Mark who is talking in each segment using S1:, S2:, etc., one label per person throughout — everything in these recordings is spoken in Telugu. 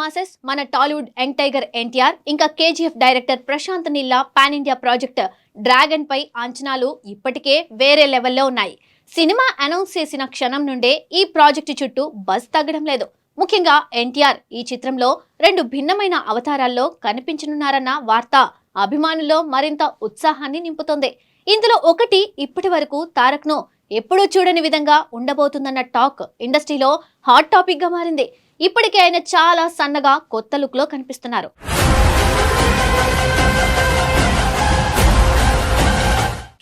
S1: మాసెస్ మన టాలీవుడ్ యంగ్ టైగర్ ఎన్టీఆర్ ఇంకా కేజీఎఫ్ డైరెక్టర్ ప్రశాంత్ నీల్లా పాన్ ఇండియా ప్రాజెక్ట్ డ్రాగన్ పై అంచనాలు ఇప్పటికే వేరే లెవెల్లో ఉన్నాయి. సినిమా అనౌన్స్ చేసిన క్షణం నుండే ఈ ప్రాజెక్టు చుట్టూ బజ్ తగ్గడం లేదు. ముఖ్యంగా ఎన్టీఆర్ ఈ చిత్రంలో రెండు భిన్నమైన అవతారాల్లో కనిపించనున్నారన్న వార్త అభిమానుల్లో మరింత ఉత్సాహాన్ని నింపుతోంది. ఇందులో ఒకటి ఇప్పటి వరకు తారక్ను ఎప్పుడూ చూడని విధంగా ఉండబోతుందన్న టాక్ ఇండస్ట్రీలో హాట్ టాపిక్గా మారింది. ఇప్పటికే ఆయన చాలా సన్నగా కొత్త లుక్లో కనిపిస్తున్నారు.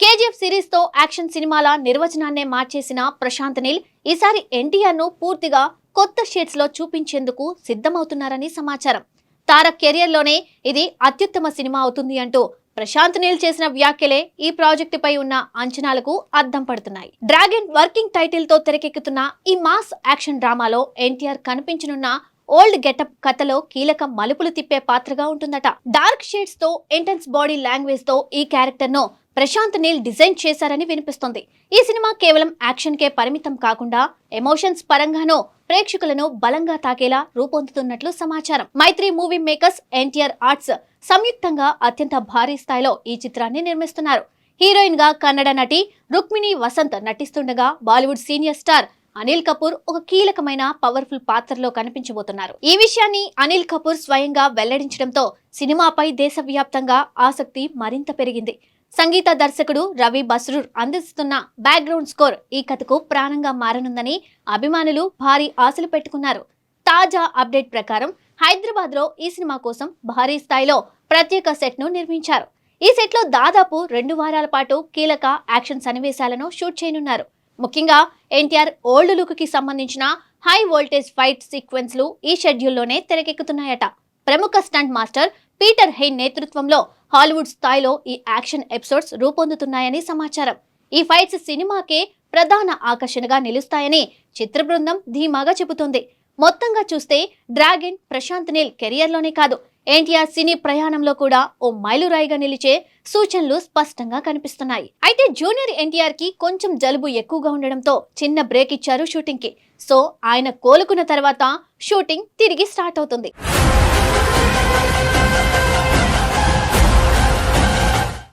S1: కేజీఎఫ్ సిరీస్తో యాక్షన్ సినిమాల నిర్వచనాన్నే మార్చేసిన ప్రశాంత్ నీల్ ఈసారి ఎన్టీఆర్ను పూర్తిగా కొత్త షేడ్స్లో చూపించేందుకు సిద్ధమవుతున్నారని సమాచారం. తారక్ కెరియర్లోనే ఇది అత్యుత్తమ సినిమా అవుతుంది అంటూ ప్రశాంత్ నీల్ చేసిన వ్యాఖ్యలే ఈ ప్రాజెక్టుపై ఉన్న అంచనాలకు అద్దం పడుతున్నాయి. డ్రాగన్ వర్కింగ్ టైటిల్తో తెరకెక్కుతున్న ఈ మాస్ యాక్షన్ డ్రామాలో ఎన్టీఆర్ కనిపించనున్న ఓల్డ్ గెటప్ కథలో కీలక మలుపులు తిప్పే పాత్రగా ఉంటుందట. డార్క్ షేడ్స్తో ఇంటెన్స్ బాడీ లాంగ్వేజ్తో ఈ క్యారెక్టర్ను ప్రశాంత్ నీల్ డిజైన్ చేశారని వినిపిస్తుంది. ఈ సినిమా కేవలం యాక్షన్ కే పరిమితం కాకుండా ఎమోషన్స్ పరంగానూ ప్రేక్షకులను బలంగా తాకేలా రూపొందుతున్నట్లు సమాచారం. Mythri movie makers NTR arts సంయుక్తంగా అత్యంత భారీ స్థాయిలో ఈ చిత్రాన్ని నిర్మిస్తున్నారు. హీరోయిన్గా కన్నడ నటి Rukmini Vasanth నటిస్తుండగా Bollywood senior star Anil Kapoor ఒక కీలకమైన పవర్ఫుల్ పాత్రలో కనిపించబోతున్నారు. ఈ విషయాన్ని అనిల్ కపూర్ స్వయంగా వెల్లడించడంతో సినిమాపై దేశవ్యాప్తంగా ఆసక్తి మరింత పెరిగింది. సంగీత దర్శకుడు రవి బస్రూర్ అందిస్తున్న బ్యాక్గ్రౌండ్ స్కోర్ ఈ కథకు ప్రాణంగా మారనుందని అభిమానులు భారీ ఆశలు పెట్టుకున్నారు. తాజా అప్డేట్ ప్రకారం హైదరాబాద్లో ఈ సినిమా కోసం భారీ స్థాయిలో ప్రత్యేక సెట్ను నిర్మించారు. ఈ సెట్లో దాదాపు రెండు వారాల పాటు కీలక యాక్షన్ సన్నివేశాలను షూట్ చేయనున్నారు. ముఖ్యంగా ఎన్టీఆర్ ఓల్డ్ లుక్కి సంబంధించిన హై వోల్టేజ్ ఫైట్ సీక్వెన్స్లు ఈ షెడ్యూల్లోనే తెరకెక్కుతున్నాయట. ప్రముఖ స్టంట్ మాస్టర్ పీటర్ హెయిన్ నేతృత్వంలో హాలీవుడ్ స్థాయిలో ఈ యాక్షన్ ఎపిసోడ్స్ రూపొందుతున్నాయని సమాచారం. ఈ ఫైట్స్ సినిమాకే ప్రధాన ఆకర్షణగా నిలుస్తాయని చిత్ర బృందం ధీమాగా చెబుతోంది. మొత్తంగా చూస్తే డ్రాగన్ ప్రశాంత్ నీల్ కెరియర్లోనే కాదు ఎన్టీఆర్ సినీ ప్రయాణంలో కూడా ఓ మైలురాయిగా నిలిచే సూచనలు స్పష్టంగా కనిపిస్తున్నాయి. అయితే జూనియర్ ఎన్టీఆర్కి కొంచెం జలుబు ఎక్కువగా ఉండడంతో చిన్న బ్రేక్ ఇచ్చారు షూటింగ్కి సో ఆయన కోలుకున్న తర్వాత షూటింగ్ తిరిగి స్టార్ట్ అవుతుంది.